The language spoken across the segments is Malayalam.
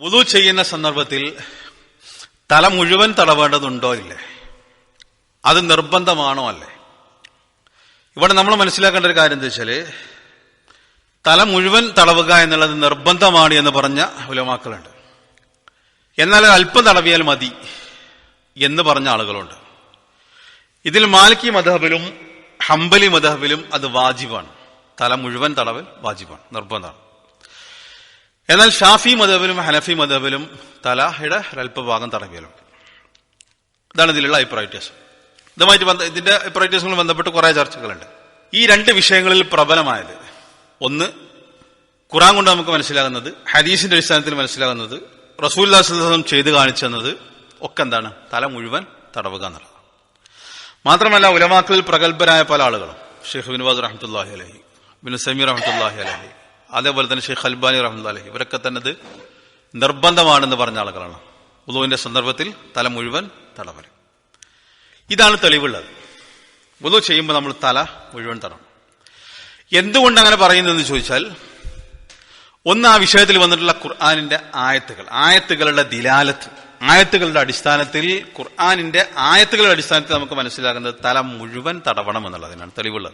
വുളു ചെയ്യുന്ന സന്ദർഭത്തിൽ തല മുഴുവൻ തടവേണ്ടതുണ്ടോ ഇല്ലേ? അത് നിർബന്ധമാണോ അല്ലേ? ഇവിടെ നമ്മൾ മനസ്സിലാക്കേണ്ട ഒരു കാര്യം എന്താ വെച്ചാൽ തല മുഴുവൻ തടവുക എന്നുള്ളത് നിർബന്ധമാണ് എന്ന് പറഞ്ഞ ഉലമാക്കളുണ്ട്. എന്നാൽ അല്പം തടവിയാൽ മതി എന്ന് പറഞ്ഞ ആളുകളുണ്ട്. ഇതിൽ മാലിക്കി മധബിലും ഹംബലി മധബിലും അത് വാജിബാണ്. തല മുഴുവൻ തടവൽ വാജിബാണ്. നിർബന്ധമാണ്. എന്നാൽ ഷാഫി മതബിലും ഹനഫി മതബിലും തലാഹയുടെ ഒരല്പഭാഗം തടവിയലുണ്ട്. ഇതാണ് ഇതിലുള്ള അഭിപ്രായ വ്യത്യാസം. ഇതുമായിട്ട് ബന്ധ ഇതിന്റെ അഭിപ്രായ ബന്ധപ്പെട്ട് കുറെ ചർച്ചകളുണ്ട്. ഈ രണ്ട് വിഷയങ്ങളിൽ പ്രബലമായത് ഒന്ന് ഖുറാൻ കൊണ്ട് നമുക്ക് മനസ്സിലാകുന്നത് ഹദീസിന്റെ അടിസ്ഥാനത്തിൽ മനസ്സിലാകുന്നത് റസൂല്ലാസ്ലം ചെയ്ത് കാണിച്ചെന്നത് ഒക്കെ എന്താണ്? തല മുഴുവൻ തടവുക എന്നുള്ളത് മാത്രമല്ല ഉലമാക്കളിൽ പ്രഗത്ഭരായ പല ആളുകളും ഷെയ്ഖ് ബിൻവാദ് റഹമത്തല്ലാഹി അലഹി ബിൻ സമീർ റഹമത്തല്ലാഹി അലഹി അതേപോലെ തന്നെ ഷെയ്ഖ് അൽബാനി അലഹി. ഇവരൊക്കെ തന്നെ നിർബന്ധമാണെന്ന് പറഞ്ഞ ആളുകളാണ്. ഉദുവിന്റെ സന്ദർഭത്തിൽ തല മുഴുവൻ തടവൽ ഇതാണ് തെളിവുള്ളത്. ഉദു ചെയ്യുമ്പോൾ നമ്മൾ തല മുഴുവൻ തടണം. എന്തുകൊണ്ട് അങ്ങനെ പറയുന്നതെന്ന് ചോദിച്ചാൽ ഒന്ന് ആ വിഷയത്തിൽ വന്നിട്ടുള്ള ഖുർആാനിന്റെ ആയത്തുകൾ ആയത്തുകളുടെ ദിലാലത്ത്. ആയത്തുകളുടെ അടിസ്ഥാനത്തിൽ ഖുർആാനിന്റെ ആയത്തുകളുടെ അടിസ്ഥാനത്തിൽ നമുക്ക് മനസ്സിലാകുന്നത് തല മുഴുവൻ തടവണം എന്നുള്ളതിനാണ് തെളിവുള്ളത്.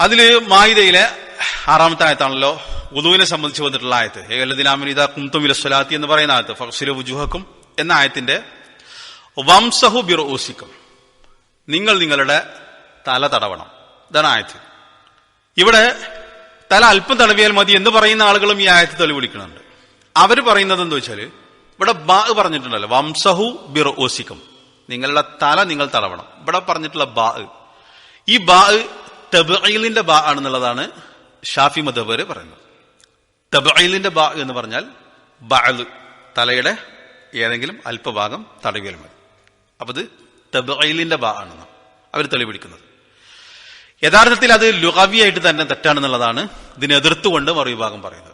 അതിൽ മായിദയിലെ ആറാമത്തെ ആയത്താണല്ലോ ഉദുവിനെ സംബന്ധിച്ച് വന്നിട്ടുള്ള ആയത്ത്. ഏകലദിനാമിനിത കുന്തുമില സ്വലാത്തി എന്ന് പറയുന്ന ആയത്ത്. ഫക്സിലു വുജുഹക്കും എന്ന ആയത്തിന്റെ വംസഹു ബിറോസിക്കും നിങ്ങൾ നിങ്ങളുടെ തല തടവണം. ഇതാണ് ആയത്ത്. ഇവിടെ തല അല്പം തടവിയാൽ മതി എന്ന് പറയുന്ന ആളുകളും ഈ ആയത്ത് തെളിവിളിക്കുന്നുണ്ട്. അവർ പറയുന്നത് എന്താ വെച്ചാൽ ഇവിടെ ബാ പറഞ്ഞിട്ടുണ്ടല്ലോ വംസഹു ബിർ ഓസിക്കും നിങ്ങളുടെ തല നിങ്ങൾ തടവണം. ഇവിടെ പറഞ്ഞിട്ടുള്ള ബാ ഈ ബാ തബയിലിന്റെ ബാ ആണെന്നുള്ളതാണ് ഷാഫി മതബര് പറയുന്നു. തബൈലിന്റെ ബാ എന്ന് പറഞ്ഞാൽ ബാൽ തലയുടെ ഏതെങ്കിലും അല്പഭാഗം തടവിയാൽ മതി. അപ്പൊ ഇത് തബൈലിന്റെ ബാ ആണെന്ന് അവർ തെളിവിടിക്കുന്നത്. യഥാർത്ഥത്തിൽ അത് ലുഗവിയായിട്ട് തന്നെ തെറ്റാണെന്നുള്ളതാണ് ഇതിനെ എതിർത്തുകൊണ്ട് മറുവിഭാഗം പറയുന്നത്.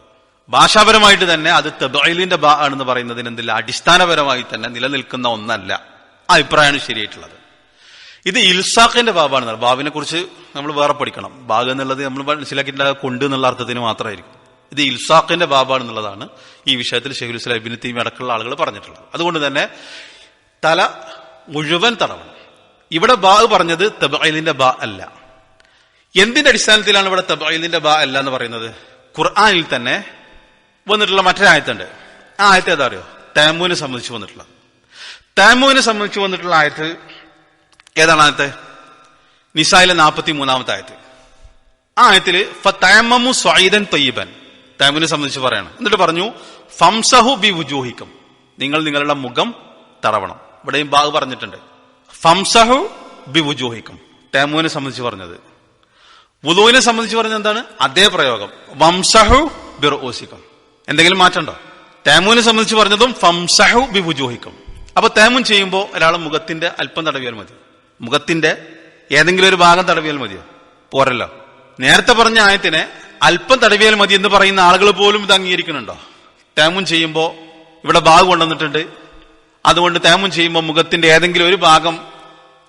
ഭാഷാപരമായിട്ട് തന്നെ അത് തബൈലിന്റെ ബാ ആണെന്ന് പറയുന്നതിന് എന്തില്ല അടിസ്ഥാനപരമായി തന്നെ നിലനിൽക്കുന്ന ഒന്നല്ല. അഭിപ്രായമാണ് ശരിയായിട്ടുള്ളത്. ഇത് ഇൽസാഖിന്റെ ബാബാണെന്നാണ് ബാബിനെ കുറിച്ച് നമ്മൾ വേറെ പഠിക്കണം. ബാഗ് എന്നുള്ളത് നമ്മൾ മനസ്സിലാക്കിയിട്ട് കൊണ്ട് എന്നുള്ള അർത്ഥത്തിന് മാത്രമായിരിക്കും. ഇത് ഇൽസാഖിന്റെ ബാബാണെന്നുള്ളതാണ് ഈ വിഷയത്തിൽ ഷെഹുൽ ഇസ്ലാം ഇബിന് അടക്കമുള്ള ആളുകൾ പറഞ്ഞിട്ടുള്ളത്. അതുകൊണ്ട് തന്നെ തല മുഴുവൻ തടവണം. ഇവിടെ ബാ പറഞ്ഞത് തബൈലിന്റെ ബാ അല്ല. എന്തിന്റെ അടിസ്ഥാനത്തിലാണ് ഇവിടെ തബൈലിന്റെ ബാ അല്ല എന്ന് പറയുന്നത്? ഖുർആാനിൽ തന്നെ വന്നിട്ടുള്ള മറ്റൊരായത്തുണ്ട്. ആ ആയത്ത് ഏതാ അറിയോ? തേമുവിനെ സംബന്ധിച്ച് വന്നിട്ടുള്ളത്. തേമുവിനെ സംബന്ധിച്ച് വന്നിട്ടുള്ള ആയത്ത് ഏതാണ് ആയത്ത്? നിസായിലെ നാൽപ്പത്തി മൂന്നാമത്തെ ആയത്ത് ആ ആയത്തിൽ ഫത്തയമു സ്വൈദൻ തൊയ്യബൻ. താമുവിനെ സംബന്ധിച്ച് പറയാണ്. എന്നിട്ട് പറഞ്ഞു ഫംസഹു ബി ഉജൂഹിക്കും നിങ്ങൾ നിങ്ങളുടെ മുഖം തടവണം. ഇവിടെയും ബാഗ് പറഞ്ഞിട്ടുണ്ട്. ഫംസഹു ബി ഉജൂഹിക്കും തേമുവിനെ സംബന്ധിച്ച് പറഞ്ഞത്. വുദുവിനെ സംബന്ധിച്ച് പറഞ്ഞ എന്താണ്? അതേ പ്രയോഗം. വംസഹു ബിർ ഓസിക്കും എന്തെങ്കിലും മാറ്റണ്ടോ തേമുവിനെ സംബന്ധിച്ച് പറഞ്ഞതും ഫംസഹു ബി വുജൂഹിക്കും അപ്പൊ തേമുൻ ചെയ്യുമ്പോൾ ഒരാൾ മുഖത്തിന്റെ അല്പം തടവിയാൽ മതി. മുഖത്തിന്റെ ഏതെങ്കിലും ഒരു ഭാഗം തടവിയാൽ മതിയോ? പോരല്ലോ. നേരത്തെ പറഞ്ഞ ആയത്തിനെ അല്പം തടവിയാൽ മതി എന്ന് പറയുന്ന ആളുകൾ പോലും ഇത് അംഗീകരിക്കുന്നുണ്ടോ? തേമും ചെയ്യുമ്പോൾ ഇവിടെ ഭാഗം കൊണ്ടുവന്നിട്ടുണ്ട്. അതുകൊണ്ട് തേമും ചെയ്യുമ്പോൾ മുഖത്തിന്റെ ഏതെങ്കിലും ഒരു ഭാഗം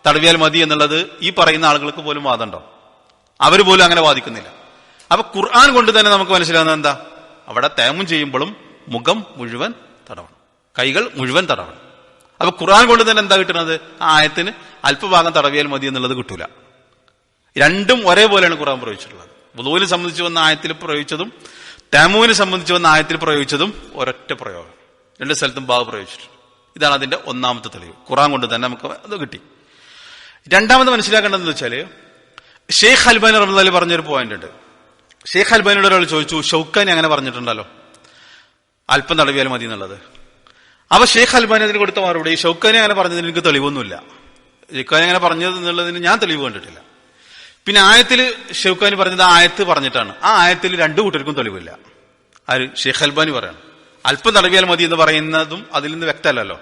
തടവിയാൽ മതി എന്നുള്ളത് ഈ പറയുന്ന ആളുകൾക്ക് പോലും വാദമുണ്ടോ? അവർ പോലും അങ്ങനെ വാദിക്കുന്നില്ല. അപ്പൊ ഖുർആൻ കൊണ്ട് തന്നെ നമുക്ക് മനസ്സിലാകുന്നത് എന്താ? അവിടെ തേമും ചെയ്യുമ്പോഴും മുഖം മുഴുവൻ തടവണം. കൈകൾ മുഴുവൻ തടവണം. അപ്പൊ ഖുർആൻ കൊണ്ട് തന്നെ എന്താ കിട്ടുന്നത്? ആ ആയത്തിന് അല്പഭാഗം തടവിയാൽ മതി എന്നുള്ളത് കിട്ടൂല. രണ്ടും ഒരേപോലെയാണ് ഖുർആൻ പ്രയോഗിച്ചിട്ടുള്ളത്. വുദുവിനെ സംബന്ധിച്ച് വന്ന ആയത്തിൽ പ്രയോഗിച്ചതും തേമുവിനെ സംബന്ധിച്ച് വന്ന ആയത്തിൽ പ്രയോഗിച്ചതും ഒരൊറ്റ പ്രയോഗം. രണ്ട് സ്ഥലത്തും ഭാഗം പ്രയോഗിച്ചിട്ടുണ്ട്. ഇതാണ് അതിന്റെ ഒന്നാമത്തെ തെളിവ്. ഖുർആൻ കൊണ്ട് തന്നെ നമുക്ക് അത് കിട്ടി. രണ്ടാമത് മനസ്സിലാക്കേണ്ടതെന്ന് വെച്ചാൽ ഷെയ്ഖ് അൽബാനി റഹ്മദ് പറഞ്ഞൊരു പോയിന്റ് ഉണ്ട്. ഷെയ്ഖ് അൽബാനിയുടെ ഒരാൾ ചോദിച്ചു ഷൗക്കാനി അങ്ങനെ പറഞ്ഞിട്ടുണ്ടല്ലോ? അല്പം തടവിയാൽ മതി എന്നുള്ളത്. അപ്പൊ ഷെയ്ഖ് അൽബാനി അതിന് കൊടുത്ത മറുപടി ഷൗക്കാനി അങ്ങനെ പറഞ്ഞതിന് എനിക്ക് തെളിവൊന്നുമില്ല. ഷെയ്ഖാനി എങ്ങനെ പറഞ്ഞത് എന്നുള്ളതിന് ഞാൻ തെളിവ് കണ്ടിട്ടില്ല. പിന്നെ ആയത്തിൽ ഷെയ്ഖാനി പറഞ്ഞത് ആയത്ത് പറഞ്ഞിട്ടാണ്. ആ ആയത്തിൽ രണ്ടു കൂട്ടർക്കും തെളിവില്ല. ആര്? ഷെയ്ഖ് അൽബാനി പറയാണ്. അല്പം തടവിയാൽ മതി എന്ന് പറയുന്നതും അതിൽ നിന്ന് വ്യക്തമല്ലല്ലോ.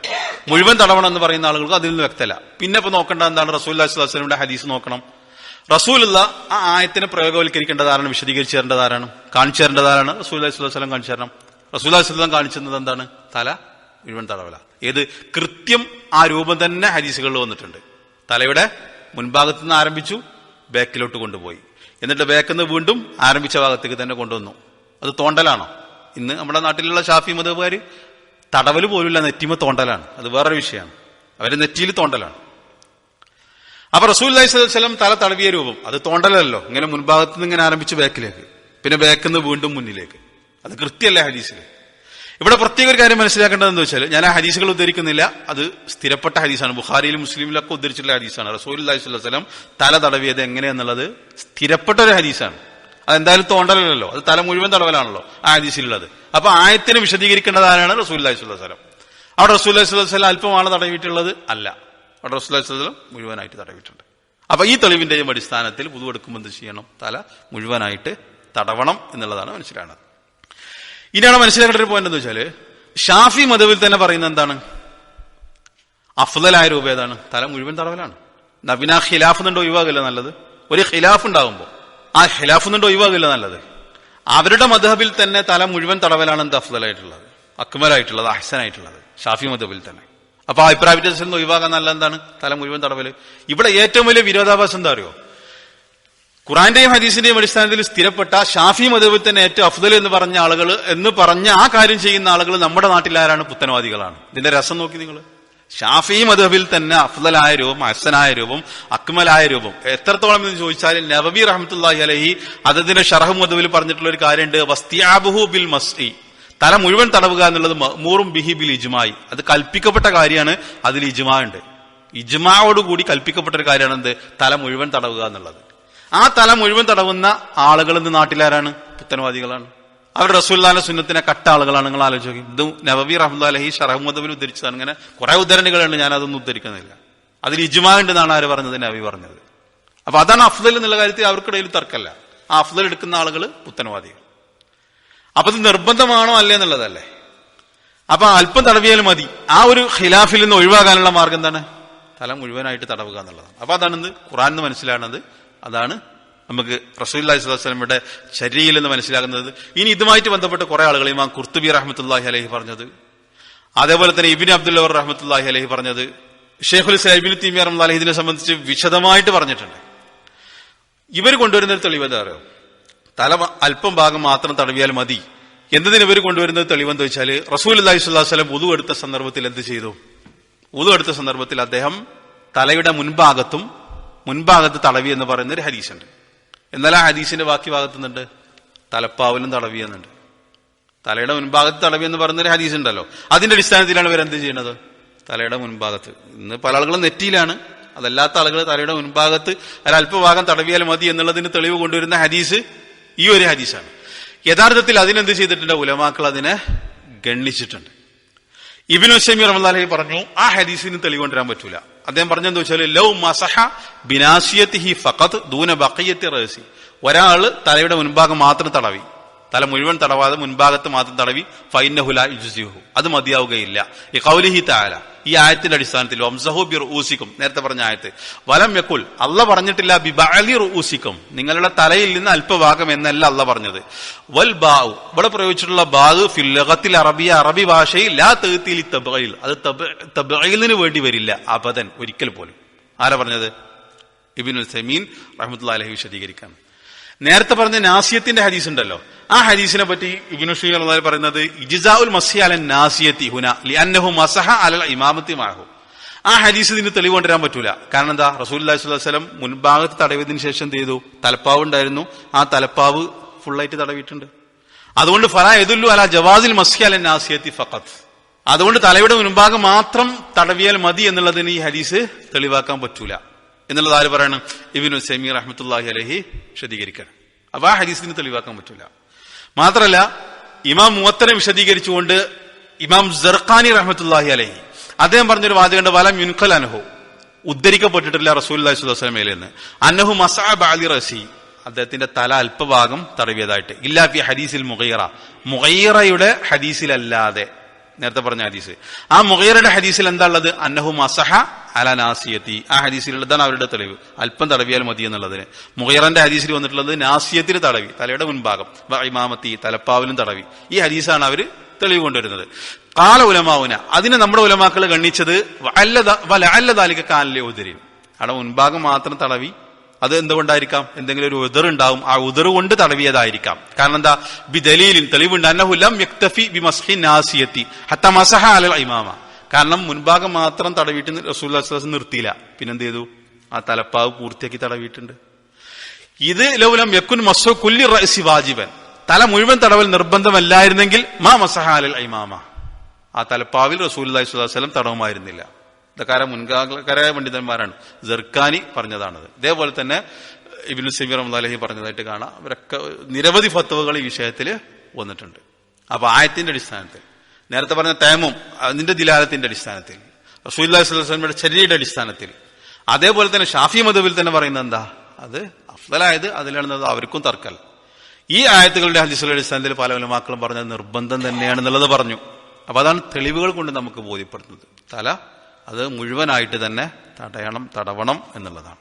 മുഴുവൻ തടവണം എന്ന് പറയുന്ന ആളുകൾക്ക് അതിൽ നിന്ന് വ്യക്തമല്ല. പിന്നെ ഇപ്പൊ നോക്കേണ്ട എന്താണ്? റസൂൽ അല്ലാസ്ലാമിന്റെ ഹദീസ് നോക്കണം. റസൂലുള്ള ആ ആയത്തിനെ പ്രയോഗവൽക്കരിക്കേണ്ടതാരാണ് വിശദീകരിച്ചു തരേണ്ടത് ആരാണ്? കാണിച്ചു തരേണ്ടതാരാണ് റസൂൽ അലൈഹി സ്വലം കാണിച്ചു തരണം സ്വലം കാണിച്ചത് എന്താണ്? തല മുഴുവൻ തടവല ഏത്? കൃത്യം ആ രൂപം തന്നെ ഹദീസുകളിൽ വന്നിട്ടുണ്ട്. തലയുടെ മുൻഭാഗത്ത് നിന്ന് ആരംഭിച്ചു ബാക്കിലോട്ട് കൊണ്ടുപോയി. എന്നിട്ട് ബാക്കിൽ നിന്ന് വീണ്ടും ആരംഭിച്ച ഭാഗത്തേക്ക് തന്നെ കൊണ്ടുവന്നു. അത് തോണ്ടലാണോ? ഇന്ന് നമ്മുടെ നാട്ടിലുള്ള ഷാഫി മതവുകാർ തടവൽ പോലുമില്ല നെറ്റിമ തോണ്ടലാണ്. അത് വേറൊരു വിഷയമാണ്. അവർ നെറ്റിയിൽ തോണ്ടലാണ്. അപ്പൊ റസൂൽ സ്വലം തല തടവിയ രൂപം. അത് തോണ്ടലല്ലോ. ഇങ്ങനെ മുൻഭാഗത്ത് നിന്ന് ഇങ്ങനെ ആരംഭിച്ച് ബാക്കിലേക്ക്. പിന്നെ ബാക്കിൽ നിന്ന് വീണ്ടും മുന്നിലേക്ക്. അത് കൃത്യമല്ല ഹദീസിൽ ഇവിടെ പ്രത്യേക ഒരു കാര്യം മനസ്സിലാക്കേണ്ടതെന്ന് വെച്ചാൽ ഞാൻ ആ ഹദീസുകൾ ഉദ്ധരിക്കുന്നില്ല. അത് സ്ഥിരപ്പെട്ട ഹദീസാണ്. ബുഖാരിയിലും മുസ്ലിമിലൊക്കെ ഉദ്ധരിച്ചിട്ടുള്ള ഹദീസാണ്. റസൂൽ സ്വലം തല തടവിയത് എങ്ങനെയെന്നുള്ളത് സ്ഥിരപ്പെട്ട ഒരു ഹദീസാണ്. അതെന്തായാലും തോണ്ടലല്ലോ. അത് തല മുഴുവൻ തടവലാണല്ലോ ആ ഹദീസിലുള്ളത്. അപ്പൊ ആയത്തിന് വിശദീകരിക്കേണ്ടത് ആരാണ്? റസൂൽ സ്വലം അവിടെ റസൂൽ സ്വലം അല്പമാണ് തടവിയിട്ടുള്ളത്? അല്ല. അവിടെ റസൂൽ സ്വലം മുഴുവനായിട്ട് തടവിയിട്ടുണ്ട്. അപ്പൊ ഈ തെളിവിന്റെയും അടിസ്ഥാനത്തിൽ പുതുവെടുക്കുമ്പോൾ എന്ത് ചെയ്യണം? തല മുഴുവനായിട്ട് തടവണം എന്നുള്ളതാണ് മനസ്സിലാകുന്നത്. ഇനിയാണ് മനസ്സിലാക്കേണ്ട ഒരു പോയിന്റ് എന്ന് വെച്ചാൽ? ഷാഫി മതവിൽ തന്നെ പറയുന്നത് എന്താണ്? അഫ്ദലായ രൂപ ഏതാണ്? തല മുഴുവൻ തടവലാണ് നബിന ഖിലാഫ് എന്നുണ്ടോ ഒഴിവാകില്ല നല്ലത്? ഒരു ഖിലാഫ് ഉണ്ടാകുമ്പോൾ ആ ഖിലാഫ് എന്നുണ്ടോ ഒഴിവാകില്ല നല്ലത്. അവരുടെ മധബിൽ തന്നെ തല മുഴുവൻ തടവലാണ് എന്ത് അഫ്ദലായിട്ടുള്ളത്? അക്മലായിട്ടുള്ളത് അഹ്സനായിട്ടുള്ളത്. ഷാഫി മധബിൽ തന്നെ. അപ്പൊ അഭിപ്രായ വ്യത്യാസം ഒഴിവാകാൻ നല്ല എന്താണ്? തല മുഴുവൻ തടവൽ ഇവിടെ ഏറ്റവും വലിയ വിരോധാഭാസം എന്താ അറിയോ? ഖുറാന്റെയും ഹദീസിന്റെയും അടിസ്ഥാനത്തിൽ സ്ഥിരപ്പെട്ട ഷാഫി മതവിൽ തന്നെ ഏറ്റവും അഫ്ദൽ എന്ന് പറഞ്ഞ ആളുകൾ എന്ന് പറഞ്ഞ ആ കാര്യം ചെയ്യുന്ന ആളുകൾ നമ്മുടെ നാട്ടിലാരാണ് പുത്തനവാദികളാണ് ഇതിന്റെ രസം നോക്കി നിങ്ങൾ. ഷാഫി മതബിൽ തന്നെ അഫ്ദലായ രൂപം അഹ്സനായ രൂപം അക്മലായ രൂപം. എത്രത്തോളം എന്ന് ചോദിച്ചാൽ നബബി റഹമത്തുല്ലാഹി അലഹി അദ്ദേഹത്തിന്റെ ഷറഹ് മതബിൽ പറഞ്ഞിട്ടുള്ള ഒരു കാര്യമുണ്ട് വസ്തിയാബുഹു ബിൽ മസ്തി തല മുഴുവൻ തടവുക എന്നുള്ളത് മൂറും ബിഹി ബിൽ ഇജ്മായി അത് കൽപ്പിക്കപ്പെട്ട കാര്യമാണ് അതിൽ ഇജ്മാ ഉണ്ട്. ഇജ്മാവോടുകൂടി കൽപ്പിക്കപ്പെട്ട ഒരു കാര്യമാണ് എന്ത് തല മുഴുവൻ തടവുക എന്നുള്ളത്. ആ തല മുഴുവൻ തടവുന്ന ആളുകൾ ഇന്ന് നാട്ടിലാരാണ്? പുത്തനവാദികളാണ് അവർ റസൂല്ലാന്റെ സുന്നത്തിനെ കട്ട ആളുകളാണ്. നിങ്ങൾ ആലോചിക്കും ഇത് നബബി റഹ്മുല്ലാ അലഹി ഷറഹ്മദബിൽ ഉദ്ധരിച്ചതാണ്. ഇങ്ങനെ കുറെ ഉദ്ധരണികളുണ്ട്. ഞാൻ അതൊന്നും ഉദ്ധരിക്കുന്നില്ല. അതിൽ ഇജ്മാ ഉണ്ടെന്നാണ് ആര് പറഞ്ഞത്? നബി പറഞ്ഞത്. അപ്പൊ അതാണ് അഫ്ദൽ എന്നുള്ള കാര്യത്തിൽ അവർക്കിടയിൽ തർക്കമല്ല. ആ അഫ്ദൽ എടുക്കുന്ന ആളുകൾ പുത്തനവാദികൾ അപ്പൊ ഇത് നിർബന്ധമാണോ അല്ലേ എന്നുള്ളതല്ലേ? അപ്പൊ അല്പം തടവിയാലും മതി. ആ ഒരു ഖിലാഫിൽ നിന്ന് ഒഴിവാകാനുള്ള മാർഗം എന്താണ്? തല മുഴുവനായിട്ട് തടവുക എന്നുള്ളതാണ്. അപ്പൊ അതാണ് ഖുറാൻ എന്ന് മനസ്സിലാകുന്നത് അതാണ് നമുക്ക് റസൂല്ലി സ്വലമിയുടെ ശരീരിൽ എന്ന് മനസ്സിലാകുന്നത്. ഇനി ഇതുമായിട്ട് ബന്ധപ്പെട്ട് കുറെ ആളുകൾ ഇമാം കുർത്തുബി റഹ്മത്തുല്ലാഹി അലഹി പറഞ്ഞത്. അതേപോലെ തന്നെ ഇബിൻ അബ്ദുല്ല റഹ്മത്തുല്ലാഹി അലഹി പറഞ്ഞത്. ഷെയ്ഖുൽ ഇബിൻ തീമിയ അലഹി ഇതിനെ സംബന്ധിച്ച് വിശദമായിട്ട് പറഞ്ഞിട്ടുണ്ട്. ഇവർ കൊണ്ടുവരുന്ന തെളിവ് എന്താ പറയുക തല അല്പം ഭാഗം മാത്രം തടവിയാൽ മതി. എന്നതിന് ഇവർ കൊണ്ടുവരുന്നത് തെളിവെന്ന് വെച്ചാൽ റസൂൽ അല്ലാഹി സ്വല്ലാ വസ്ലം ഉതു എടുത്ത സന്ദർഭത്തിൽ എന്ത് ചെയ്തു? ഉതു എടുത്ത സന്ദർഭത്തിൽ അദ്ദേഹം തലയുടെ മുൻഭാഗത്തും മുൻഭാഗത്ത് തളവി എന്ന് പറയുന്ന ഒരു ഹദീസുണ്ട്. എന്നാൽ ആ ഹദീസിന്റെ ബാക്കി ഭാഗത്തുനിന്നുണ്ട് തലപ്പാവിലും തളവി എന്നുണ്ട്. തലയുടെ മുൻഭാഗത്ത് തളവി എന്ന് പറയുന്ന ഒരു ഹദീസ് ഉണ്ടല്ലോ അതിന്റെ അടിസ്ഥാനത്തിലാണ് ഇവർ എന്ത് ചെയ്യുന്നത്? തലയുടെ മുൻഭാഗത്ത്. ഇന്ന് പല ആളുകളും നെറ്റിയിലാണ്. അതല്ലാത്ത ആളുകൾ തലയുടെ മുൻഭാഗത്ത് ഒരല്പഭാഗം തടവിയാൽ മതി എന്നുള്ളതിന് തെളിവ് കൊണ്ടുവരുന്ന ഹദീസ് ഈ ഒരു ഹദീസാണ്. യഥാർത്ഥത്തിൽ അതിനെന്ത് ചെയ്തിട്ടുണ്ട്? ഉലമാക്കൾ അതിനെ ഗണ്ണിച്ചിട്ടുണ്ട്. ഇബിനു ഷമി റഹ്ലാലി പറഞ്ഞു ആ ഹദീസിന് തെളിവ് കൊണ്ടുവരാൻ പറ്റൂല. അദ്ദേഹം പറഞ്ഞെന്ന് വെച്ചാൽ ലൗ മസഹ ബിനാസിയത്തി ഫഖത്ത് ദൂന ബക്കയത്തി റേസി ഒരാൾ തലയുടെ മുൻഭാഗം മാത്രം തടവി. തല മുഴുവൻ തടവാതെ മുൻഭാഗത്ത് മാത്രം തടവി ഫൈനഹുല ഇജുസിഹു അത് മതിയാവുകയില്ല. ഈ കൗലിഹി താല ഈ ആയത്തിന്റെ അടിസ്ഥാനത്തിൽ വംസഹു ബിർ ഊസിക്കും നേരത്തെ പറഞ്ഞ ആയത്ത് വലം യക്കുൽ അല്ല പറഞ്ഞിട്ടില്ല ബിബാലി ഊസിക്കും നിങ്ങളുടെ തലയിൽ നിന്ന് അല്പഭാഗം എന്നല്ല അല്ല പറഞ്ഞത്. വൽ ബാവു ഇവിടെ പ്രയോഗിച്ചിട്ടുള്ള ബാഗ് ഫില്ലകത്തിൽ അറബിയ അറബി ഭാഷയിൽ ലാ തേത്തിൽ തബയിൽ അത് തബയിലിന് വേണ്ടി വരില്ല. അബദൻ ഒരിക്കൽ പോലും. ആരാ പറഞ്ഞത്? ഇബിനുൽ സമീൻ റഹ്മത്തുള്ള അലഹി വിശദീകരിക്കാൻ നേരത്തെ പറഞ്ഞ നാസിയത്തിന്റെ ഹദീസ് ഉണ്ടല്ലോ. ആ ഹദീസിനെ പറ്റി ഇബിനു ഷീ അള്ളാഹി പറയുന്നത് ഇജിസാഉൽ മസി അലൻ നാസിയത്തി ഹുന ലിഅന്നഹു മസഹ അലൽ ഇമാമത്തി മാഹു ആ ഹദീസ് ഇതിന് തെളിവ് കൊണ്ടുവരാൻ പറ്റൂല. കാരണം എന്താ? റസൂൽ വസ്ലം മുൻഭാഗത്ത് തടവിയതിനു ശേഷം ചെയ്തു? തലപ്പാവ് ഉണ്ടായിരുന്നു. ആ തലപ്പാവ് ഫുള്ളായിട്ട് തടവിയിട്ടുണ്ട്. അതുകൊണ്ട് ഫല എതുല്ലു അല ജവാദിൽ മസി അലൻ നാസിയത്തി ഫഖത്ത് അതുകൊണ്ട് തലയുടെ മുൻഭാഗം മാത്രം തടവിയാൽ മതി എന്നുള്ളതിന് ഈ ഹദീസ് തെളിവാക്കാൻ പറ്റൂല. എന്നുള്ളത് ആര് പറയണം? ഇബിനു സെമി അഹമ്മത്തുല്ലാഹി അലഹി വിശദീകരിക്കണം. അപ്പൊ ആ ഹദീസിന് തെളിവാക്കാൻ പറ്റില്ല മാത്രല്ല ഇമാം മൂത്തനെ വിശദീകരിച്ചുകൊണ്ട് ഇമാം ജർഖാനി റഹമത്തുല്ലാഹി അലഹി അദ്ദേഹം പറഞ്ഞൊരു വാചകണ്ട് വലം യുൻഖൽ അനുഹു ഉദ്ധരിക്കപ്പെട്ടിട്ടില്ല റസൂൽ അലൈഹി നിന്ന് അന്നഹു മസാബ് അലി റസി. അദ്ദേഹത്തിന്റെ തല അല്പഭാഗം തടവിയതായിട്ട്. ഇല്ലാഫി ഹദീസിൽ മുഖൈറ മുഖൈറയുടെ ഹദീസിലല്ലാതെ. നേരത്തെ പറഞ്ഞ ഹദീസ്. ആ മുഖൈറയുടെ ഹദീസിൽ എന്താ ഉള്ളത്? അന്നഹു മസഹ അല നാസിയത്തി ആ ഹദീസിലുള്ളതാണ് അവരുടെ തെളിവ്. അല്പം തടവിയാൽ മതി എന്നുള്ളതിന്. മുഹയറന്റെ ഹദീസിൽ വന്നിട്ടുള്ളത് നാസിയത്തിൽ തടവി തലയുടെ മുൻഭാഗം. ഇമാമത്തി തലപ്പാവിലും തടവി. ഈ ഹദീസാണ് അവർ തെളിവ് കൊണ്ടുവരുന്നത്. കാല ഉലമാവുന അതിനെ നമ്മുടെ ഉലമാക്കൾ ഗണ്ണിച്ചത് അല്ലതാലിക കാലിലെ ഉദരി അവിടെ മുൻഭാഗം മാത്രം തടവി അത് എന്തുകൊണ്ടായിരിക്കാം? എന്തെങ്കിലും ഒരു ഉദർ ഉണ്ടാവും ആ ഉദർ കൊണ്ട് തടവിയതായിരിക്കാം. കാരണം എന്താ? ബി ദലീലിൻ തെളിവുണ്ട് അന്നഹുലം യക്തഫി ബി മസ്ഹി നാസിയത്തി. ഹത്ത മസഹ അലൽ ഇമാമ. കാരണം മുൻഭാഗം മാത്രം തടവിയിട്ട് റസൂൽ നിർത്തിയില്ല. പിന്നെന്ത് ചെയ്തു? ആ തലപ്പാവ് പൂർത്തിയാക്കി തടവിയിട്ടുണ്ട്. ഇത് ലൗലം യക്കുൻ മസോ കുല്ലി റഅസി വാജിബൻ. തല മുഴുവൻ തടവൽ നിർബന്ധമല്ലായിരുന്നെങ്കിൽ മാ മസഹാലിൽ ഐമാമ. ആ തലപ്പാവിൽ റസൂൽ സ്വലം തടവുമായിരുന്നില്ല. ഇതൊക്കെ മുൻകാലക്കാരായ പണ്ഡിതന്മാരാണ്. ജർക്കാനി പറഞ്ഞതാണത്. ഇതേപോലെ തന്നെ ഇബിനു സമീർ അലഹി പറഞ്ഞതായിട്ട് കാണാം. അവരൊക്കെ നിരവധി ഫത്തുവകൾ ഈ വിഷയത്തിൽ വന്നിട്ടുണ്ട്. അപ്പൊ ആയത്തിന്റെ അടിസ്ഥാനത്തിൽ നേരത്തെ പറഞ്ഞ തേമും അതിന്റെ ദിലാലത്തിന്റെ അടിസ്ഥാനത്തിൽ റസൂൽ സ്വലമിയുടെ ചര്യയുടെ അടിസ്ഥാനത്തിൽ. അതേപോലെ തന്നെ ഷാഫി മധുവിൽ തന്നെ പറയുന്നത് എന്താ? അത് അഫ്ദലായത് അതിലാണെന്നത് അവർക്കും തർക്കൽ ഈ ആയത്തുകളുടെ ഹദീസുകളുടെ അടിസ്ഥാനത്തിൽ പല ഉലമാക്കളും പറഞ്ഞത് നിർബന്ധം തന്നെയാണെന്നുള്ളത് പറഞ്ഞു. അപ്പൊ അതാണ് തെളിവുകൾ കൊണ്ട് നമുക്ക് ബോധ്യപ്പെടുത്തുന്നത്. തല അത് മുഴുവനായിട്ട് തന്നെ തടയണം തടവണം എന്നുള്ളതാണ്.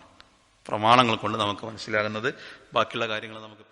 പ്രമാണങ്ങൾ കൊണ്ട് നമുക്ക് മനസ്സിലാകുന്നത്. ബാക്കിയുള്ള കാര്യങ്ങൾ നമുക്ക്